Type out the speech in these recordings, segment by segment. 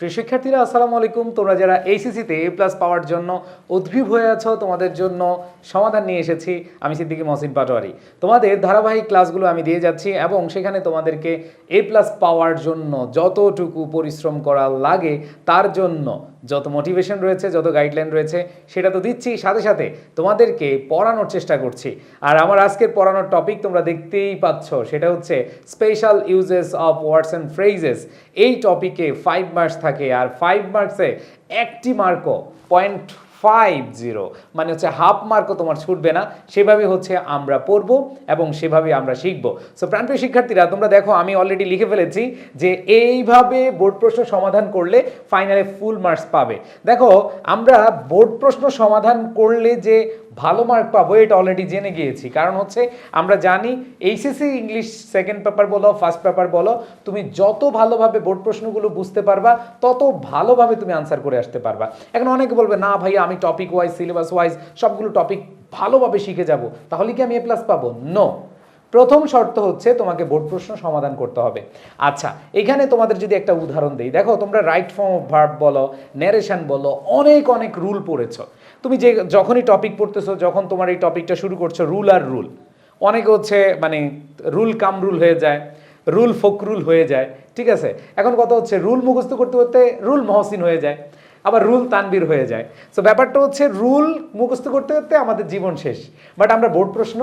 প্রিয় শিক্ষার্থীরা, আসসালামু আলাইকুম। তোমরা যারা এইসিসিতে এ প্লাস পাওয়ার জন্য উদ্ভিব হয়ে আছো, তোমাদের জন্য সমাধান নিয়ে এসেছি আমি সিদ্দিকি মহসিন পাটোয়ারি। তোমাদের ধারাবাহিক ক্লাসগুলো আমি দিয়ে যাচ্ছি এবং সেখানে তোমাদেরকে এ প্লাস পাওয়ার জন্য যতটুকু পরিশ্রম করা লাগে তার জন্য যত মোটিভেশন রয়েছে, যত গাইডলাইন রয়েছে, সেটা তো দিচ্ছি। সাথে সাথে তোমাদেরকে পড়ানোর চেষ্টা করছি। আর আমার আজকের পড়ানোর টপিক তোমরা দেখতেই পাচ্ছ, সেটা হচ্ছে special uses of words and phrases এই টপিকে ফাইভ মার্কস থাকে, আর ফাইভ মার্কসে একটি মার্কও পয়েন্ট ফাইভ জিরো মানে হচ্ছে হাফ মার্কও তোমার ছুটবে না। সেভাবে হচ্ছে আমরা পড়ব এবং সেভাবে আমরা শিখব। সো প্রাণপ্রিয় শিক্ষার্থীরা, তোমরা দেখো, আমি অলরেডি লিখে ফেলেছি যে এইভাবে বোর্ড প্রশ্ন সমাধান করলে ফাইনালে ফুল মার্কস পাবে। দেখো, আমরা বোর্ড প্রশ্ন সমাধান করলে যে ভালো মার্ক পাবো, এটা অলরেডি জেনে গিয়েছি। কারণ হচ্ছে, আমরা জানি এইচএসসি ইংলিশ সেকেন্ড পেপার বলো ফার্স্ট পেপার বলো, তুমি যত ভালোভাবে বোর্ড প্রশ্নগুলো বুঝতে পারবা, তত ভালোভাবে তুমি আনসার করে আসতে পারবা। এখন অনেকে বলবে, না ভাইয়া, আমি টপিক ওয়াইজ সিলেবাস ওয়াইজ সবগুলো টপিক ভালোভাবে শিখে যাব। তাহলে কি আমি এ প্লাস পাবো? নো প্রথম শর্ত হচ্ছে, তোমাকে বোর্ড প্রশ্ন সমাধান করতে হবে। আচ্ছা এখানে তোমাদের যদি একটা উদাহরণ দেই। দেখো, তোমরা রাইট ফর্ম অফ ভার্ব বলো ন্যারেশন বলো, অনেক অনেক রুল পড়েছো। তুমি যে যখনই টপিক পড়তেছো, যখন তোমার এই টপিকটা শুরু করছ রুল আর রুল অনেকে হচ্ছে মানে রুল কাম রুল হয়ে যায় রুল ফকরুল হয়ে যায়, ঠিক আছে? এখন কথা হচ্ছে রুল মুখস্থ করতে করতে রুল মহসিন হয়ে যায়, আবার রুল তানবির হয়ে যায়। সো ব্যাপারটা হচ্ছে রুল মুখস্থ করতে করতে আমাদের জীবন শেষ। বাট আমরা বোর্ড প্রশ্ন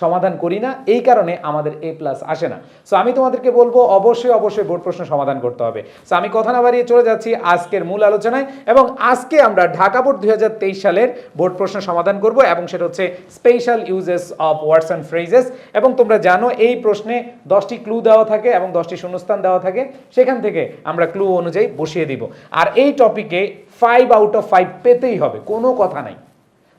সমাধান করি না, এই কারণে আমাদের এ প্লাস আসে না। সো আমি তোমাদেরকে বলব, অবশ্যই অবশ্যই বোর্ড প্রশ্ন সমাধান করতে হবে। সো আমি কথা না বাড়িয়ে চলে যাচ্ছি আজকের মূল আলোচনায় এবং আজকে আমরা ঢাকা বোর্ড দুই হাজার তেইশ সালের বোর্ড প্রশ্ন সমাধান করব এবং সেটা হচ্ছে special uses of words and phrases এবং তোমরা জানো, এই প্রশ্নে দশটি ক্লু দেওয়া থাকে এবং দশটি শূন্যস্থান দেওয়া থাকে। সেখান থেকে আমরা ক্লু অনুযায়ী বসিয়ে দিব। আর এই টপিকে ফাইভ আউট অফ ফাইভ পেতেই হবে, কোনো কথা নাই।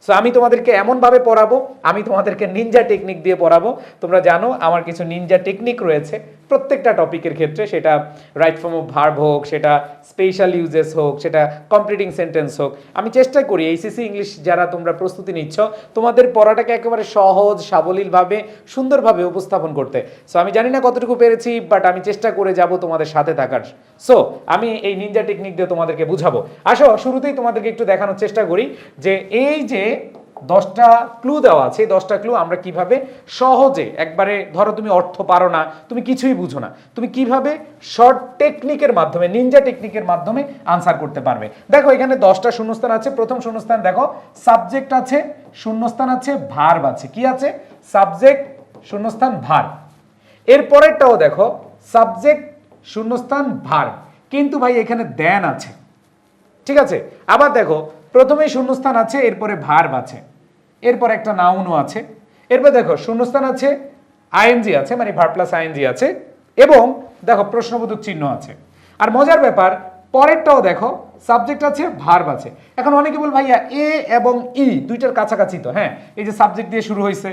সো আমি তোমাদেরকে এমনভাবে পড়াবো, আমি তোমাদেরকে নিনজা টেকনিক দিয়ে পড়াবো। তোমরা জানো, আমার কিছু নিনজা টেকনিক রয়েছে। প্রত্যেকটা টপিকের ক্ষেত্রে সেটা রাইট ফর্ম অফ ভার্ব হোক, সেটা স্পেশাল ইউজেস হোক, সেটা কমপ্লিটিং সেন্টেন্স হোক, আমি চেষ্টা করি এইসিসি ইংলিশ যারা তোমরা প্রস্তুতি নিচ্ছ, তোমাদের পড়াটাকে একেবারে সহজ, সাবলীলভাবে, সুন্দরভাবে উপস্থাপন করতে। সো আমি জানি না কতটুকু পেরেছি বাট আমি চেষ্টা করে যাব তোমাদের সাথে থাকার। সো আমি এই নিনজা টেকনিক দিয়ে তোমাদেরকে বুঝাবো। আসো, শুরুতেই তোমাদেরকে একটু দেখানোর চেষ্টা করি যে এই যে দশটা ক্লু দেওয়া আছে, এই দশটা ক্লু আমরা কীভাবে সহজে, একবারে ধরো তুমি অর্থ পারো না, তুমি কিছুই বুঝো না, তুমি কীভাবে শর্ট টেকনিকের মাধ্যমে নিনজা টেকনিকের মাধ্যমে আনসার করতে পারবে। দেখো, এখানে দশটা শূন্যস্থান আছে, প্রথম শূন্যস্থান দেখো সাবজেক্ট আছে, শূন্যস্থান আছে ভার্ব আছে, কি আছে? সাবজেক্ট শূন্যস্থান ভার্ব এর পরেরটাও দেখো সাবজেক্ট শূন্যস্থান ভার্ব কিন্তু ভাই, এখানে দেন আছে। ঠিক আছে? আবার দেখো প্রথমে শূন্যস্থান আছে, এরপরে ভার্ব আছে। এরপর একটা নাউনও আছে। এরপর দেখো, শূন্যস্থান আছে আইএনজি আছে মানে ভার প্লাস আইএনজি আছে, এবং দেখো, প্রশ্নবোধক চিহ্ন আছে। আর মজার ব্যাপার, পরেরটাও দেখো সাবজেক্ট আছে ভার্ব আছে। এখন অনেকে বল, ভাইয়া এ এবং ই দুইটার কাছাকাছি তো হ্যাঁ? এই যে সাবজেক্ট দিয়ে শুরু হয়েছে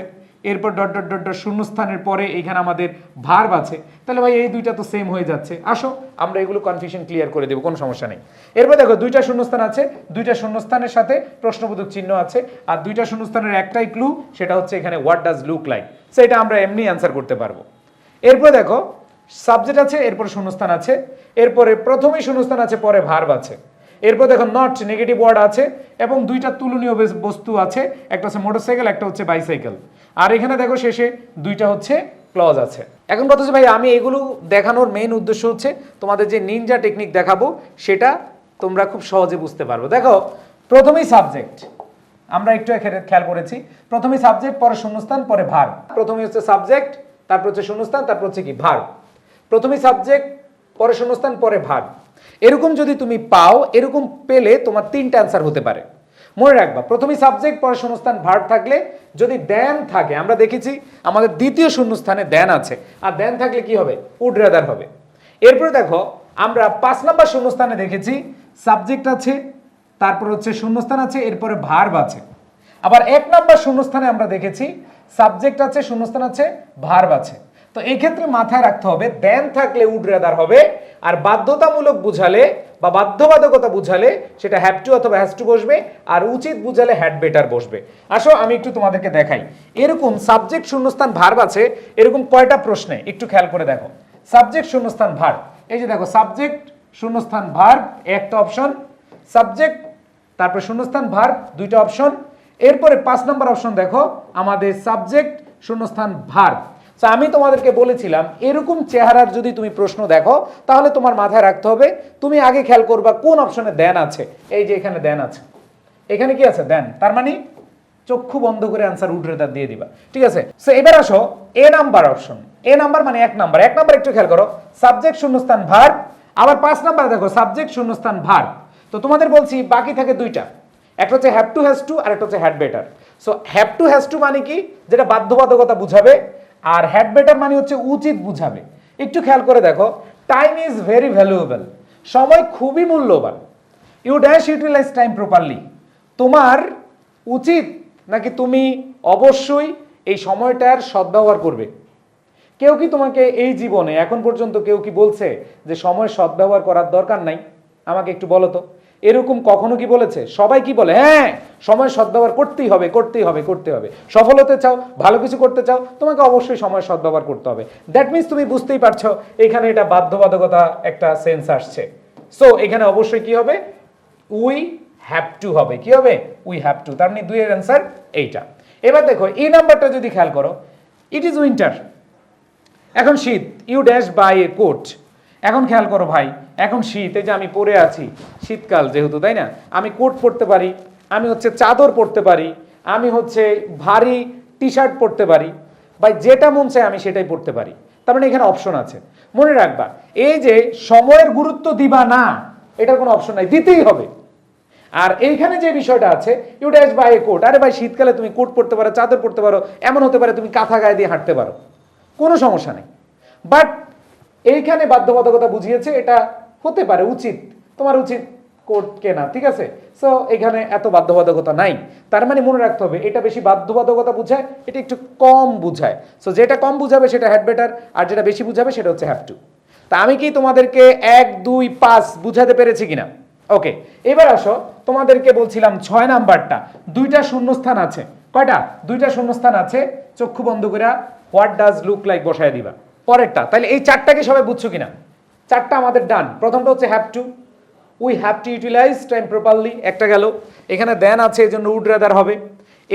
এরপর ডট ডট ডট ডট শূন্যস্থানের পরে এখানে আমাদের ভার্ব আছে। তাহলে ভাই, এই দুইটা তো সেম হয়ে যাচ্ছে। আসো, আমরা এগুলো কনফিউশন ক্লিয়ার করে দেবো, কোনো সমস্যা নেই। এরপর দেখো, দুইটা শূন্যস্থান আছে, দুইটা শূন্যস্থানের সাথে প্রশ্নবোধক চিহ্ন আছে, আর দুইটা শূন্যস্থানের একটাই ক্লু সেটা হচ্ছে এখানে হোয়াট ডাজ লুক লাইক সেটা আমরা এমনি অ্যান্সার করতে পারব। এরপর দেখো সাবজেক্ট আছে, এরপর শূন্যস্থান আছে, এরপরে প্রথমেই শূন্যস্থান আছে, পরে ভার্ব আছে। এরপর দেখো নট নেগেটিভ ওয়ার্ড আছে এবং দুইটা তুলনীয় বস্তু আছে। একটা হচ্ছে মোটরসাইকেল একটা হচ্ছে বাইসাইকেল আর এখানে দেখো শেষে দুইটা হচ্ছে ক্লজ আছে। এখন কথা হচ্ছে, ভাই, আমি এগুলো দেখানোর মেইন উদ্দেশ্য হচ্ছে তোমাদের যে নিনজা টেকনিক দেখাবো, সেটা তোমরা খুব সহজে বুঝতে পারব। দেখো, প্রথমেই সাবজেক্ট আমরা একটু এখানে খেয়াল করেছি। প্রথমে সাবজেক্ট পরে শূন্যস্থান, পরে ভার প্রথমে হচ্ছে সাবজেক্ট তারপর হচ্ছে শূন্যস্থান, তারপর হচ্ছে কি? ভার প্রথমে সাবজেক্ট পরে শূন্যস্থান, পরে ভার এরকম যদি তুমি পাও, এরকম পেলে তোমার তিনটা অ্যান্সার হতে পারে। মনে রাখবা, প্রথমে সাবজেক্ট পরে শূন্যস্থান ভার্ব থাকলে যদি দেন থাকে, আমরা দেখেছি আমাদের দ্বিতীয় শূন্যস্থানে দেন আছে। আর দেন থাকলে কি হবে? উড হবে। এরপরে দেখো, আমরা পাঁচ নাম্বার শূন্যস্থানে দেখেছি সাবজেক্ট আছে, তারপর হচ্ছে শূন্যস্থান আছে, এরপরে ভার্ব আছে। আবার এক নম্বর শূন্যস্থানে আমরা দেখেছি সাবজেক্ট আছে, শূন্যস্থান আছে ভার্ব আছে। তো এই ক্ষেত্রে মাথায় রাখতে হবে দেন থাকলে উড রেদার হবে, আর বাধ্যতামূলক বুঝালে বা বাধ্যবাধকতা বুঝালে সেটা হ্যাভ টু অথবা হ্যাজ টু বসবে, আর উচিত বুঝালে হ্যাড বেটার বসবে। আসো, আমি একটু তোমাদেরকে দেখাই। এরকম সাবজেক্ট শূন্যস্থান ভার্ব আছে, এরকম কয়টা প্রশ্নে একটু খেয়াল করে দেখো। সাবজেক্ট শূন্যস্থান ভার্ব এই যে দেখো সাবজেক্ট শূন্যস্থান ভার্ব একটা অপশন সাবজেক্ট তারপর শূন্যস্থান ভার্ব দুইটা অপশন এরপরে পাঁচ নম্বর অপশন দেখো, আমাদের সাবজেক্ট শূন্যস্থান ভার্ব So, আমি তোমাদেরকে বলেছিলাম এরকম চেহারার যদি তুমি প্রশ্ন দেখো তাহলে তোমার মাথায় রাখতে হবে তুমি আগে খেয়াল করবা কোন অপশনে দেন আছে। এই যে এখানে দেন আছে। এখানে কি আছে? দেন। তার মানে চক্ষু বন্ধ করে অ্যান্সার উড্রেদার দিয়ে দিবা। ঠিক আছে? সো এবার আসো A number option A number মানে এক নাম্বার এক নাম্বার একটু খেয়াল করো। সাবজেক্ট শূন্যস্থান ভার। আবার পাঁচ নাম্বার দেখো সাবজেক্ট শূন্যস্থান ভার। তো তোমাদের বলছি বাকি থাকে দুইটা। একটা হচ্ছে হ্যাভ টু হ্যাজ টু আর একটা হচ্ছে had better so have to has to মানে কি? যেটা বাধ্যবাধকতা বুঝাবে আর হ্যাড বেটার মানে হচ্ছে উচিত বুঝাবে। একটু খেয়াল করে দেখো টাইম ইজ ভেরি ভ্যালুয়েবল সময় খুবই মূল্যবান। You dash utilize time properly তোমার উচিত নাকি তুমি অবশ্যই এই সময়টার সদ্ব্যবহার করবে? কেউ কি তোমাকে এই জীবনে, এখন পর্যন্ত কেউ কি বলছে যে সময় সদ্ব্যবহার করার দরকার নাই? আমাকে একটু বলো তো। এরকম কখনো কি বলেছে? সবাই কি বলে? হ্যাঁ সময় সদ্ব্যবহার করতেই হবে করতেই হবে, করতে হবে। সফল হতে চাও, ভালো কিছু করতে চাও, তোমাকে অবশ্যই সময় সদ্ব্যবহার করতে হবে। দ্যাট মিনস তুমি বুঝতেই পারছ, এখানে এটা বাধ্যবাধকতা একটা সেন্স আসছে। সো এখানে অবশ্যই কি হবে? উই হ্যাভ টু হবে। কি হবে? উই হ্যাভ টু তার মানে দুইয়ের অ্যান্সার এইটা। এবার দেখো এই নাম্বারটা যদি খেয়াল করো ইট ইজ উইন্টার এখন শীত। You dash buy a coat এখন খেয়াল করো ভাই, এখন শীত, এই যে আমি পরে আছি, শীতকাল যেহেতু, তাই না? আমি কোট পরতে পারি, আমি হচ্ছে চাদর পরতে পারি, আমি হচ্ছে ভারী টি শার্ট পরতে পারি, বা যেটা মন চায় আমি সেটাই পরতে পারি। তার মানে এখানে অপশন আছে। মনে রাখবা, এই যে সময়ের গুরুত্ব দিবা না, এটার কোনো অপশন নাই, দিতেই হবে। আর এইখানে যে বিষয়টা আছে you dash buy a coat আরে ভাই, শীতকালে তুমি কোট পরতে পারো, চাদর পরতে পারো, এমন হতে পারে তুমি কাঁথা গায়ে দিয়ে হাঁটতে পারো। কোনো সমস্যা নেই। বাট এইখানে বাধ্যবাধকতা বুঝিয়েছে, এটা হতে পারে উচিত। তোমার উচিত কোট কেনা, ঠিক আছে? সো এখানে এত বাধ্যবাধকতা নাই। তার মানে মনে রাখতে হবে, এটা বেশি বাধ্যবাধকতা বুঝায়, এটা একটু কম বুঝায়। সো যেটা কম বুঝাবে সেটা হ্যাড বেটার আর যেটা বেশি বুঝাবে সেটা হচ্ছে হ্যাভ টু তা আমি কি তোমাদেরকে এক, দুই, পাঁচ বুঝাতে পেরেছি কিনা? ওকে এবার আসো, তোমাদেরকে বলছিলাম ছয় নাম্বারটা। দুইটা শূন্যস্থান আছে। কয়টা? দুইটা শূন্যস্থান আছে। চক্ষু বন্ধ করে হোয়াট ডাজ লুক লাইক বসায় দিবা। পরেরটা। তাহলে এই চারটাকে সবাই বুঝছ কিনা? চারটা আমাদের ডান প্রথমটা হচ্ছে have to we have to utilize time properly একটা গেল। এখানে দেন আছে, এই জন্য উড রাদার হবে।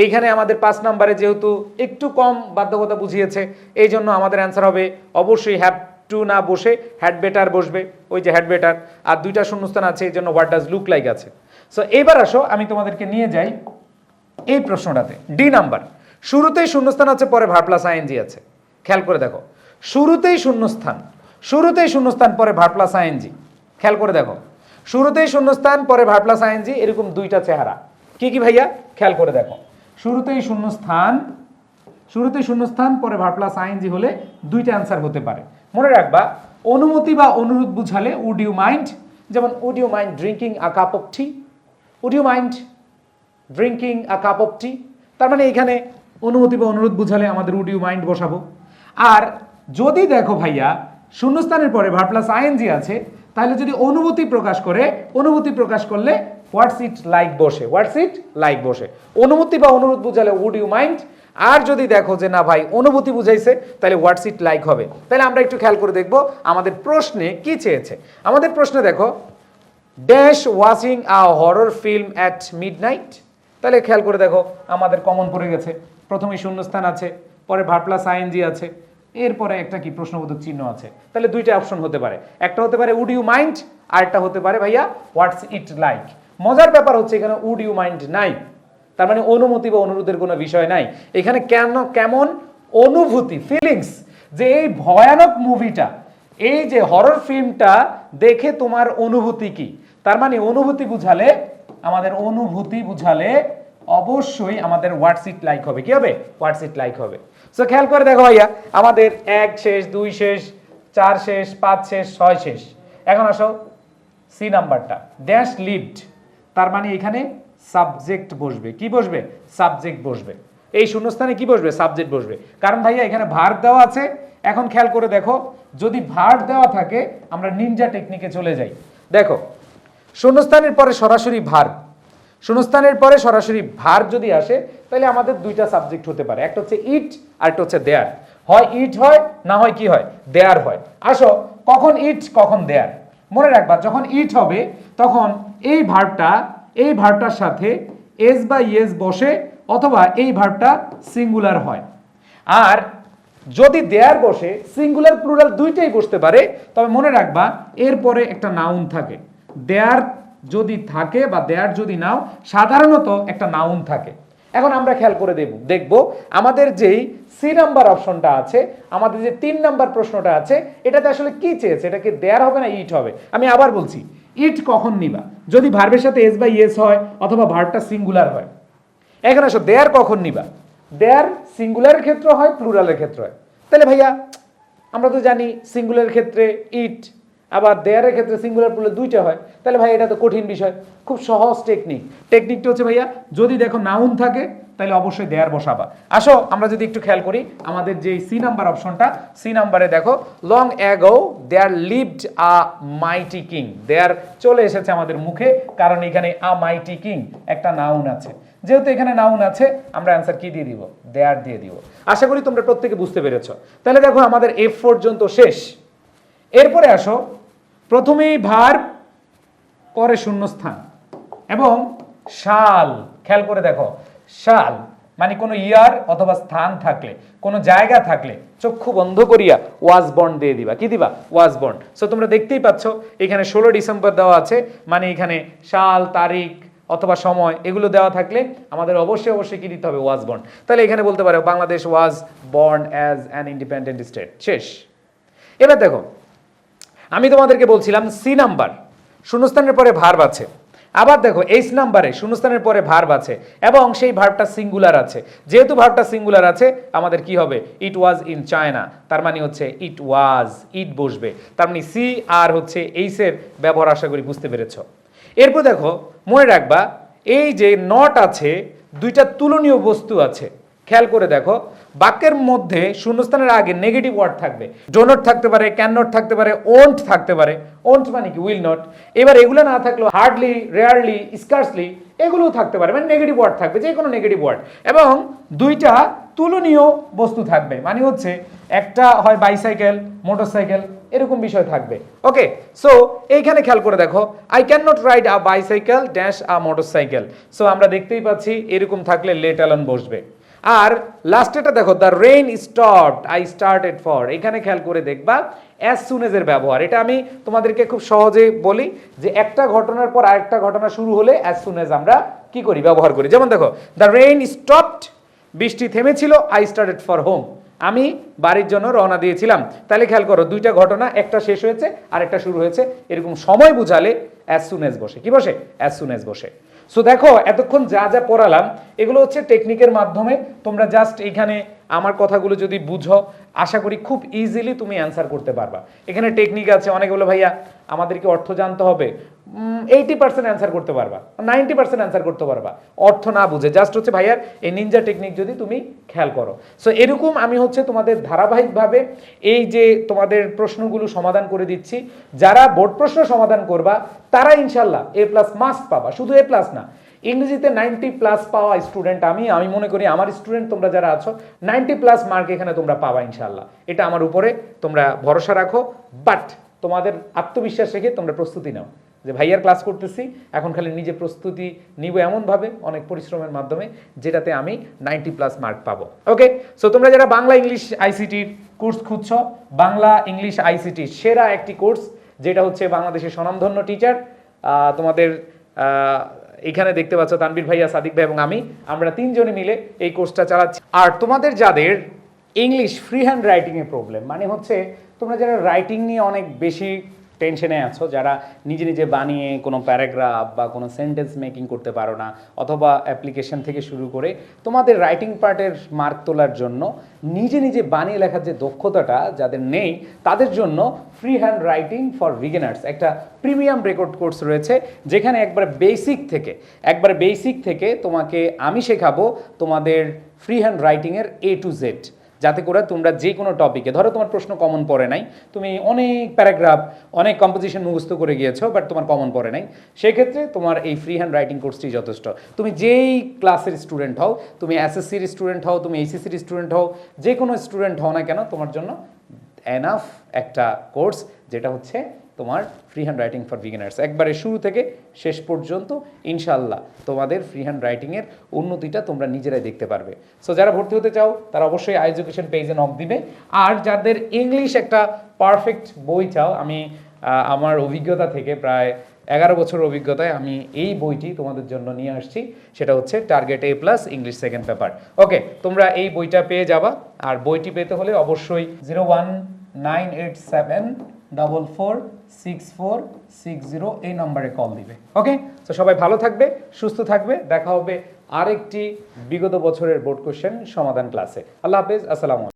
এইখানে আমাদের পাঁচ নাম্বারে যেহেতু একটু কম বাধ্যকতা বুঝিয়েছে, এই জন্য আমাদের অ্যান্সার হবে, অবশ্যই হ্যাভ টু না বসে হ্যাড বেটার বসবে। ওই যে হ্যাড বেটার আর দুইটা শূন্যস্থান আছে, এই জন্য হোয়াট ডাজ লুক লাইক আছে। সো এবার আসো, আমি তোমাদেরকে নিয়ে যাই এই প্রশ্নটাতে। ডি নাম্বার শুরুতেই শূন্যস্থান আছে, পরে ভার প্লাস আইএনজি আছে। খেয়াল করে দেখো। শুরুতেই শূন্যস্থান। শুরুতেই শূন্যস্থান পরে ভার প্লাস আইএনজি খেয়াল করে দেখো। শুরুতেই শূন্যস্থান পরে ভার আইএনজি এরকম দুইটা চেহারা। কি কি ভাইয়া? খেয়াল করে দেখো। শুরুতেই শূন্যস্থান শুরুতেই শূন্যস্থান পরে ভার প্লাস আইএনজি হলে দুইটা অ্যান্সার হতে পারে। মনে রাখবা, অনুমতি বা অনুরোধ বুঝালে উড ইউ মাইন্ড যেমন would you mind drinking a cup of tea would you mind drinking a cup of tea তার মানে এখানে অনুমতি বা অনুরোধ বুঝালে আমাদের উড ইউ মাইন্ড বসাবো। আর যদি দেখো ভাইয়া, শূন্যস্থানের পরে ভার প্লাস আইএনজি আছে, তাহলে যদি অনুভূতি প্রকাশ করে, অনুভূতি প্রকাশ করলে হোয়াটস ইট লাইক বসে হোয়াটস ইট লাইক বসে। অনুমতি বা অনুরোধ বুঝালে উড ইউ মাইন্ড আর যদি দেখো যে না ভাই, অনুভূতি বুঝাইছে, তাহলে হোয়াটস ইট লাইক হবে। তাহলে আমরা একটু খেয়াল করে দেখব আমাদের প্রশ্নে কি চেয়েছে। আমাদের প্রশ্নে দেখো dash watching a horror film at midnight তাহলে খেয়াল করে দেখো, আমাদের কমন পড়ে গেছে। প্রথমে শূন্যস্থান আছে, পরে ভার প্লাস আইএনজি আছে। এরপরে একটা কি প্রশ্নবোধক চিহ্ন আছে। তাহলে দুইটা অপশন হতে পারে। একটা হতে পারে উড ইউ মাইন্ড আর একটা হতে পারে, ভাইয়া হোয়াটস ইট লাইক মজার ব্যাপার হচ্ছে এখানে উড ইউ মাইন্ড নাই। তার মানে অনুমতি বা অনুরোধের কোনো বিষয় নাই। এখানে কেন, কেমন অনুভূতি ফিলিংস যে এই ভয়ানক মুভিটা এই যে হরর ফিল্মটা দেখে তোমার অনুভূতি কি? তার মানে অনুভূতি বুঝালে, আমাদের অনুভূতি বুঝালে অবশ্যই আমাদের হোয়াটসইট লাইক হবে। কি হবে? হোয়াটসইট লাইক হবে। সো খেয়াল করে দেখো ভাইয়া, আমাদের এক শেষ, দুই শেষ, চার শেষ, পাঁচ শেষ, ছয় শেষ। এখন আসো সি নাম্বারটা ড্যাশ লিভড তার মানে এখানে সাবজেক্ট বসবে। কি বসবে? সাবজেক্ট বসবে। এই শূন্যস্থানে কি বসবে? সাবজেক্ট বসবে। কারণ ভাইয়া, এখানে ভার দেওয়া আছে। এখন খেয়াল করে দেখো, যদি ভার দেওয়া থাকে, আমরা নিনজা টেকনিকে চলে যাই। দেখো, শূন্যস্থানের পরে সরাসরি ভার শূন্যস্থানের পরে সরাসরি ভার যদি আসে, তাহলে আমাদের দুইটা সাবজেক্ট হতে পারে। একটা হচ্ছে ইট আর একটা হচ্ছে দেয়ার হয় ইট হয়, না হয় কি হয়? দেয়ার হয়। আসো, কখন ইট কখন দেয়ার মনে রাখবা, যখন ইট হবে, তখন এই ভার্বটা এই ভার্বটার সাথে এস বা ইয়েস বসে, অথবা এই ভার্বটা সিঙ্গুলার হয়। আর যদি দেয়ার বসে সিঙ্গুলার প্লুরাল দুইটাই বসতে পারে, তবে মনে রাখবা, এরপরে একটা নাউন থাকে। দেয়ার যদি থাকে বা দেয়ার যদি নাও, সাধারণত একটা নাউন থাকে। এখন আমরা খেয়াল করে দেব দেখব আমাদের যেই সি নাম্বার অপশনটা আছে, আমাদের যে তিন নাম্বার প্রশ্নটা আছে, এটাতে আসলে কি চেয়েছে? এটাকে দেয়ার হবে না ইট হবে? আমি আবার বলছি ইট কখন নিবা? যদি ভার্বের সাথে এস বা ইয়েস হয়, অথবা ভার্বটা সিঙ্গুলার হয়। এখন আসো দেয়ার কখন নিবা? দেয়ার সিঙ্গুলারের ক্ষেত্রে হয় প্লুরালের ক্ষেত্রে হয়। তাহলে ভাইয়া, আমরা তো জানি সিঙ্গুলার ক্ষেত্রে ইট আবার দেয়ারের ক্ষেত্রে সিঙ্গুলার প্লুরাল দুইটা হয়, তাহলে ভাই এটা তো কঠিন বিষয়। খুব সহজ টেকনিক টেকনিকটা হচ্ছে ভাইয়া, যদি দেখো নাউন থাকে, তাহলে অবশ্যই দেয়ার বসাবা। আসো, আমরা যদি একটু খেয়াল করি, আমাদের যে সি নাম্বার অপশনটা সি নাম্বারে দেখো long ago there lived a mighty king there চলে এসেছে আমাদের মুখে, কারণ এখানে আ মাইটি কিং একটা নাউন আছে। যেহেতু এখানে নাউন আছে, আমরা অ্যান্সার কি দিয়ে দিব? দেয়ার দিয়ে দিব। আশা করি তোমরা প্রত্যেকে বুঝতে পেরেছ। তাহলে দেখো, আমাদের এফ পর্যন্ত শেষ। এরপরে আসো প্রথমেই ভার পরে শূন্যস্থান এবং শাল খেয়াল করে দেখো শাল মানে কোনো ইয়ার অথবা স্থান থাকলে, কোনো জায়গা থাকলে চক্ষু বন্ধ করিয়া ওয়াজ বন্ড দিয়ে দিবা। কি দিবা? ওয়াজ বন্ড। সো তোমরা দেখতেই পাচ্ছ, এখানে ষোলো ডিসেম্বর দেওয়া আছে মানে এখানে সাল, তারিখ অথবা সময়, এগুলো দেওয়া থাকলে আমাদের অবশ্যই অবশ্যই কি দিতে হবে? ওয়াজ বন্ড। তাহলে এখানে বলতে পারো, Bangladesh was born as an independent state. শেষ। এবার দেখো আমি তোমাদেরকে বলছিলাম সি নাম্বার শূন্যস্থানের পরে ভার্ব আছে। আবার দেখো এইচ নাম্বারে শূন্যস্থানের পরে ভার্ব আছে এবং সেই ভার্বটা সিঙ্গুলার আছে। যেহেতু ভার্বটা সিঙ্গুলার আছে, আমাদের কি হবে? ইট ওয়াজ ইন চায়না তার মানে হচ্ছে ইট ওয়াজ ইট বসবে। তার মানে সি আর হচ্ছে এইসের ব্যবহার আশা করি বুঝতে পেরেছ। এরপর দেখো, মনে রাখবা, এই যে নট আছে, দুইটা তুলনীয় বস্তু আছে। খেয়াল করে দেখো বাক্যের মধ্যে শূন্যস্থানের আগে নেগেটিভ ওয়ার্ড থাকবে। ডোনট থাকতে পারে ক্যান নট থাকতে পারে ওন্ট থাকতে পারে। ওন্ট মানে কি? উইল নট এবার এগুলো না থাকলেও হার্ডলি রেয়ারলি স্কার্সলি এগুলোও থাকতে পারে। মানে নেগেটিভ ওয়ার্ড থাকবে যে কোনো নেগেটিভ ওয়ার্ড এবং দুইটা তুলনীয় বস্তু থাকবে। মানে হচ্ছে একটা হয় বাইসাইকেল মোটরসাইকেল এরকম বিষয় থাকবে। ওকে সো এইখানে খেয়াল করে দেখো I cannot ride a bicycle dash a motorcycle so আমরা দেখতেই পাচ্ছি এরকম থাকলে লেট অ্যালন বসবে। আর লাস্টেটা দেখো the rain stopped I started for এখানে খেয়াল করে দেখবা অ্যাজ সুন এর ব্যবহার। এটা আমি তোমাদেরকে খুব সহজে বলি যে একটা ঘটনার পর আরেকটা ঘটনা শুরু হলে অ্যাজ সুন এজ আমরা কি করি, ব্যবহার করি। যেমন দেখো দ্য রেইন স্টপড বৃষ্টি থেমেছিল আই স্টার্টেড ফর হোম আমি বাড়ির জন্য রওনা দিয়েছিলাম। তাহলে খেয়াল করো, দুইটা ঘটনা, একটা শেষ হয়েছে আর একটা শুরু হয়েছে। এরকম সময় বুঝালে অ্যাজ সুন এজ বসে। কি বসে? অ্যাজ সুন এজ বসে। সো দেখো, এতক্ষণ যা যা পড়ালাম, এগুলো হচ্ছে টেকনিকের মাধ্যমে। তোমরা জাস্ট এখানে আমার কথাগুলো যদি বুঝো, আশা করি খুব ইজিলি তুমি অ্যান্সার করতে পারবা। এখানে টেকনিক আছে, অনেকে বলো, ভাইয়া, আমাদেরকে অর্থ জানতে হবে। এইটি পার্সেন্ট অ্যান্সার করতে পারবা নাইনটি পার্সেন্ট অ্যান্সার করতে পারবা। অর্থ না বুঝে জাস্ট হচ্ছে ভাইয়ার এই নিনজা টেকনিক যদি তুমি খেয়াল করো। সো এরকম আমি হচ্ছে তোমাদের ধারাবাহিকভাবে এই যে তোমাদের প্রশ্নগুলো সমাধান করে দিচ্ছি। যারা বোর্ড প্রশ্ন সমাধান করবা, তারা ইনশাল্লাহ এ প্লাস মাস্ট পাবা। শুধু এ প্লাস না, ইংরেজিতে নাইনটি প্লাস পাওয়া স্টুডেন্ট আমি আমি মনে করি আমার স্টুডেন্ট তোমরা যারা আছো নাইনটি প্লাস মার্ক এখানে তোমরা পাবা ইনশাল্লাহ। এটা আমার উপরে তোমরা ভরসা রাখো বাট তোমাদের আত্মবিশ্বাস রেখে তোমরা প্রস্তুতি নাও। যে ভাইয়ার ক্লাস করতেছি, এখন খালি নিজে প্রস্তুতি নিব এমনভাবে অনেক পরিশ্রমের মাধ্যমে, যেটাতে আমি নাইনটি প্লাস মার্ক পাবো। ওকে সো তোমরা যারা বাংলা ইংলিশ আইসিটির কোর্স খুঁজছ, বাংলা ইংলিশ আইসিটির সেরা একটি কোর্স যেটা হচ্ছে বাংলাদেশের স্বনামধন্য টিচার তোমাদের এখানে দেখতে পাচ্ছ তানবীর ভাইয়া, সাদিক ভাই এবং আমি, আমরা তিনজনে মিলে এই কোর্সটা চালাচ্ছি। আর তোমাদের যাদের ইংলিশ ফ্রি হ্যান্ড রাইটিংয়ে প্রবলেম মানে হচ্ছে তোমরা যারা রাইটিং নিয়ে অনেক বেশি টেনশনে আছো, যারা নিজে নিজে বানিয়ে কোনো প্যারাগ্রাফ বা কোনো সেন্টেন্স মেকিং করতে পারো না, অথবা অ্যাপ্লিকেশন থেকে শুরু করে তোমাদের রাইটিং পার্টের মার্ক তোলার জন্য নিজে নিজে বানিয়ে লেখার যে দক্ষতাটা যাদের নেই, তাদের জন্য free hand writing for beginners একটা প্রিমিয়াম রেকর্ড কোর্স রয়েছে, যেখানে একবার বেসিক থেকে, একবার বেসিক থেকে তোমাকে আমি শেখাবো তোমাদের ফ্রি হ্যান্ড রাইটিংয়ের এ টু জেড যাতে করে তোমরা যে কোনো টপিকে ধরো তোমার প্রশ্ন কমন পড়ে নাই, তুমি অনেক প্যারাগ্রাফ অনেক কম্পোজিশন মুখস্থ করে গিয়েছো বাট তোমার কমন পড়ে নাই। সেক্ষেত্রে তোমার এই ফ্রি হ্যান্ড রাইটিং কোর্সটি যথেষ্ট। তুমি যেই ক্লাসের স্টুডেন্ট হও, তুমি এসএসসির স্টুডেন্ট হও, তুমি এইচএসসির স্টুডেন্ট হও, যে কোনো স্টুডেন্ট হও না কেন, তোমার জন্য এনাফ একটা কোর্স যেটা হচ্ছে তোমার free hand writing for beginners একবারে শুরু থেকে শেষ পর্যন্ত ইনশাল্লাহ তোমাদের ফ্রি হ্যান্ড রাইটিংয়ের উন্নতিটা তোমরা নিজেরাই দেখতে পারবে। সো যারা ভর্তি হতে চাও, তারা অবশ্যই আই এডুকেশন পেজে নক দিবে। আর যাদের ইংলিশ একটা পারফেক্ট বই চাও, আমি আমার অভিজ্ঞতা থেকে প্রায় এগারো বছরের অভিজ্ঞতায় আমি এই বইটি তোমাদের জন্য নিয়ে আসছি। সেটা হচ্ছে target A plus English second paper okay তোমরা এই বইটা পেয়ে যাবা। আর বইটি পেতে হলে অবশ্যই zero one nine eight seven double four six four six zero এই নম্বরে কল দিবে। ওকে তো সবাই ভালো থাকবে, সুস্থ থাকবে। দেখা হবে আরেকটি বিগত বছরের বোর্ড কোশ্চেন সমাধান ক্লাসে আল্লাহ হাফেজ, আসসালামু